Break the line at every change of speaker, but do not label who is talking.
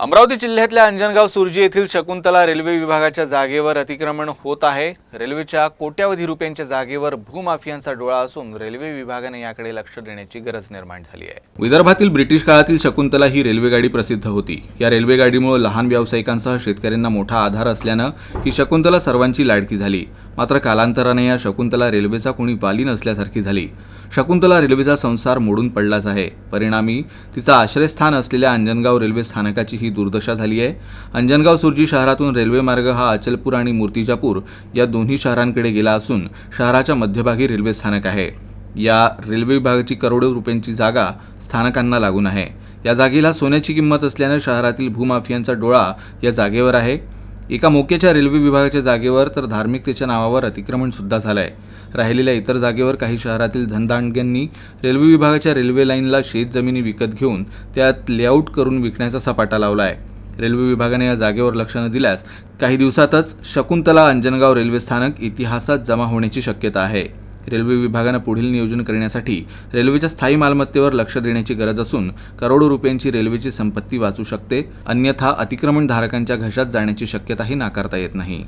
अमरावती जिल्ह्यातल्या अंजनगाव सुरजी येथील शकुंतला रेल्वे विभागाच्या जागेवर अतिक्रमण होत आहे. रेल्वेच्या कोट्यावधी रुपयांच्या जागेवर भूमाफियांचा डोळा असून रेल्वे विभागाने याकडे लक्ष देण्याची गरज निर्माण झाली आहे.
विदर्भातील ब्रिटिश काळातील शकुंतला ही रेल्वेगाडी प्रसिद्ध होती. या रेल्वेगाडीमुळे लहान व्यावसायिकांसह शेतकऱ्यांना मोठा आधार असल्यानं ही शकुंतला सर्वांची लाडकी झाली. मात्र कालांतराने या शकुंतला रेल्वेचा कुणी वाली नसल्यासारखी झाली. शकुंतला रेल्वेचा संसार मोडून पडलाच आहे. परिणामी तिचा आश्रयस्थान असलेल्या अंजनगाव रेल्वे स्थानकाची ही दुर्दशा झाली आहे. अंजनगाव सुरजी शहरातून रेल्वे मार्ग हा अचलपूर आणि मूर्तिजापूर या दोन्ही शहरांकडे गेला असून शहराच्या मध्यभागी रेल्वे स्थानक आहे. या रेल्वे विभागाची करोडो रुपयांची जागा स्थानकांना लागून आहे. या जागेला सोन्याची किंमत असल्यानं शहरातील भूमाफियांचा डोळा या जागेवर आहे. एका मोक्याच्या रेल्वे विभागाच्या जागेवर तर धार्मिकतेच्या नावावर अतिक्रमण सुद्धा झालं आहे राहिलेल्या इतर जागेवर काही शहरातील धनदांडग्यांनी रेल्वे विभागाच्या रेल्वे लाईनला शेत जमिनी विकत घेऊन त्यात लेआउट करून विकण्याचा सपाटा लावला आहे रेल्वे विभागाने या जागेवर लक्ष न दिल्यास काही दिवसातच शकुंतला अंजनगाव रेल्वे स्थानक इतिहासात जमा होण्याची शक्यता आहे. रेल्वे विभागानं पुढील नियोजन करण्यासाठी रेल्वेच्या स्थायी मालमत्तेवर लक्ष देण्याची गरज असून करोडो रुपयांची रेल्वेची संपत्ती वाचू शकते अन्यथा अतिक्रमणधारकांच्या घशात जाण्याची शक्यताही नाकारता येत नाही.